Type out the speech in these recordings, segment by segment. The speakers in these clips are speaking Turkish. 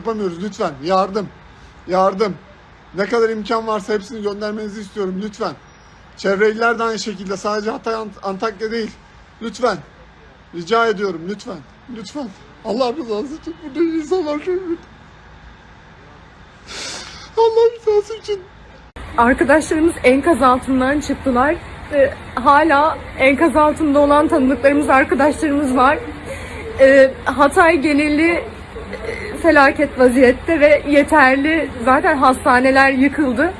yapamıyoruz lütfen. Yardım. Yardım. Ne kadar imkan varsa hepsini göndermenizi istiyorum lütfen. Çevre iller de aynı şekilde sadece Hatay Ant- Antakya değil. Lütfen. Rica ediyorum lütfen. Lütfen. Allah rızası için burada insanlar çok kötü. Allah rızası için. Arkadaşlarımız enkaz altından çıktılar. Ee, hala enkaz altında olan tanıdıklarımız, arkadaşlarımız var. Ee, Hatay geneli felaket vaziyette ve yeterli zaten hastaneler yıkıldı.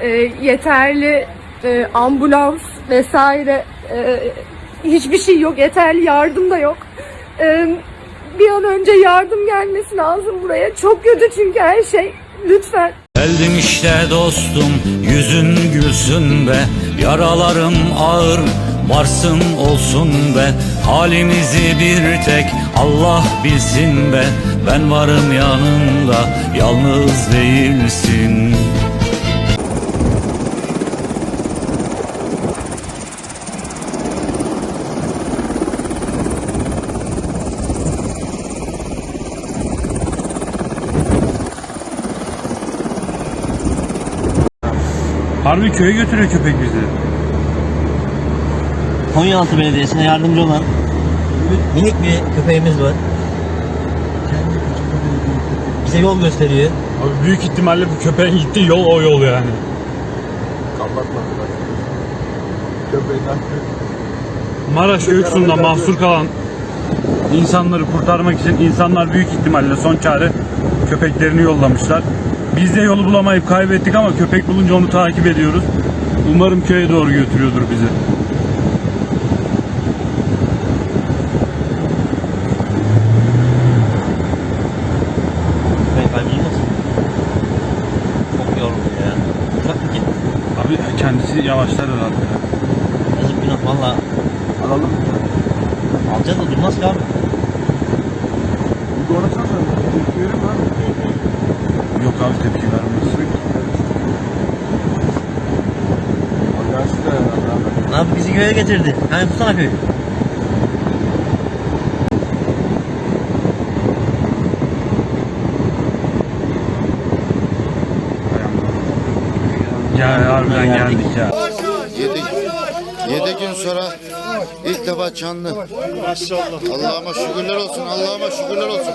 Ee, yeterli e, ambulans vesaire e, hiçbir şey yok. Yeterli yardım da yok. Ee, bir an önce yardım gelmesi lazım buraya. Çok kötü çünkü her şey. Lütfen. Geldim işte dostum yüzün gülsün be Yaralarım ağır varsın olsun be Halimizi bir tek Allah bilsin be Ben varım yanında yalnız değilsin Harbi köye götürüyor köpek bizi. Konyaaltı Belediyesi'ne yardımcı olan minik bir köpeğimiz var. Bize yol gösteriyor. Abi büyük ihtimalle bu köpeğin gittiği yol o yol yani. Maraş Göksu'nda mahsur kalan insanları kurtarmak için insanlar büyük ihtimalle son çare köpeklerini yollamışlar. Biz de yolu bulamayıp kaybettik ama köpek bulunca onu takip ediyoruz. Umarım köye doğru götürüyordur bizi. Köpek kalbi iyi nasıl? Çok yoruldu ya. Ufak bir git. Abi kendisi yavaşlar herhalde. Yazık günah valla. Alalım. Alacağız da durmaz ki abi. Yok abi tepki vermez. Abi bizi köye getirdi. Hani tutsana köyü. Ya harbiden geldik ya. 7 7 gün sonra ilk defa canlı. Maşallah. Allah'ıma şükürler olsun. Allah'ıma şükürler olsun.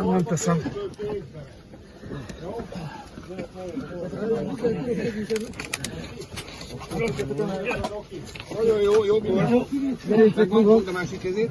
Nem teszem. Nagyon jó, jó, jó. Megmondtuk a másik kezét.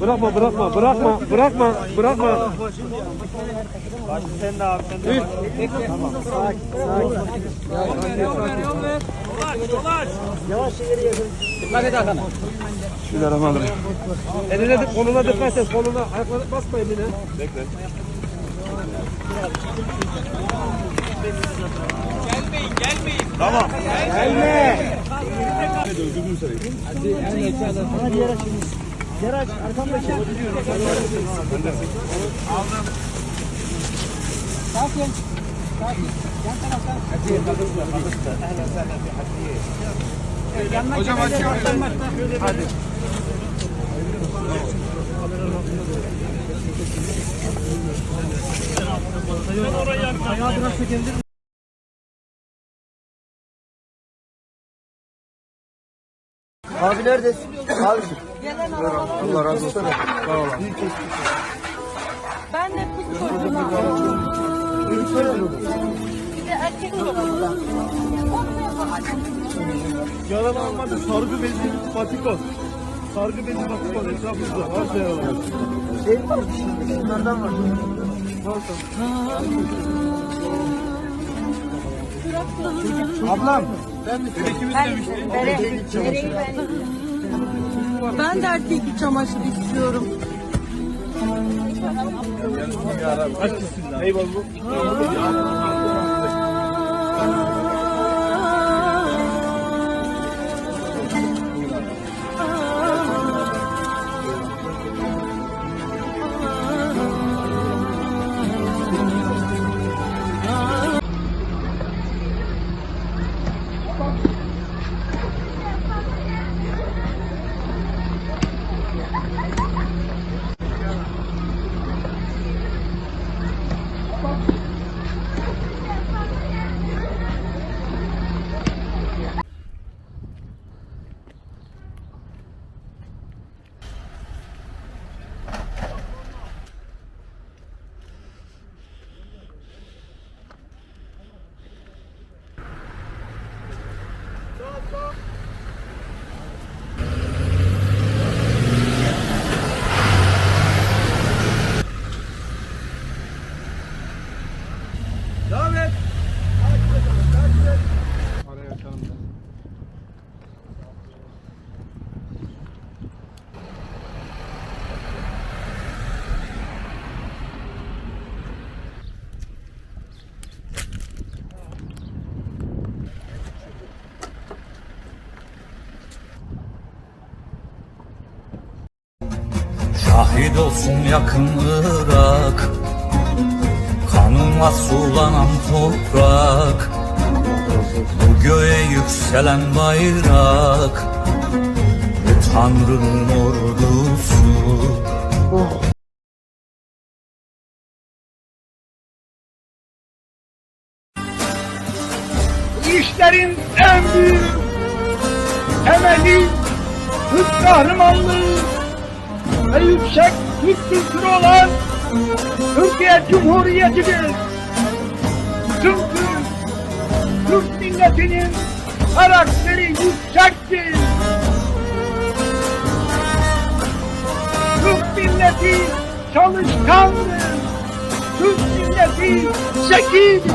Bırakma bırakma bırakma bırakma bırakma. Bismillahirrahmanirrahim. Eline koluna dikkat et. Koluna ayaklarına basma eline. Bekle. Gelmeyin, gelmeyin. Tamam. Gelme. Hadi en aşağıda. Hadi yer aç. Yer aç. Arkamda şey. Aldım. Sakin. Sakin. Yan taraftan. Hadi. Ehlen sahlen. Hadi. Yanmak Hocam açıyor. Hadi. Hadi. Abi neredesin? Abi. Allah razı olsun. Sağ ol. Ben de kız çocuğum Bir de erkek çocuğum Yalan almadı. Sargı bezi patiko. Sargı bezi patiko. Etrafımızda. Her şey var. Şey var. Şunlardan var. Ablam. Ben de erkek çamaşır istiyorum. Eyvallah. Şahit olsun yakın Irak Kanınla sulanan toprak. Bu göğe yükselen bayrak. Bu Tanrı'nın ordusu. İşlerin en büyük temeli Türk kahramanlığı ve yüksek Türk kültürü olan Türkiye Cumhuriyeti'dir. Çünkü Türk milletinin karakteri yüksektir. Türk milleti çalışkandır. Türk milleti zekidir.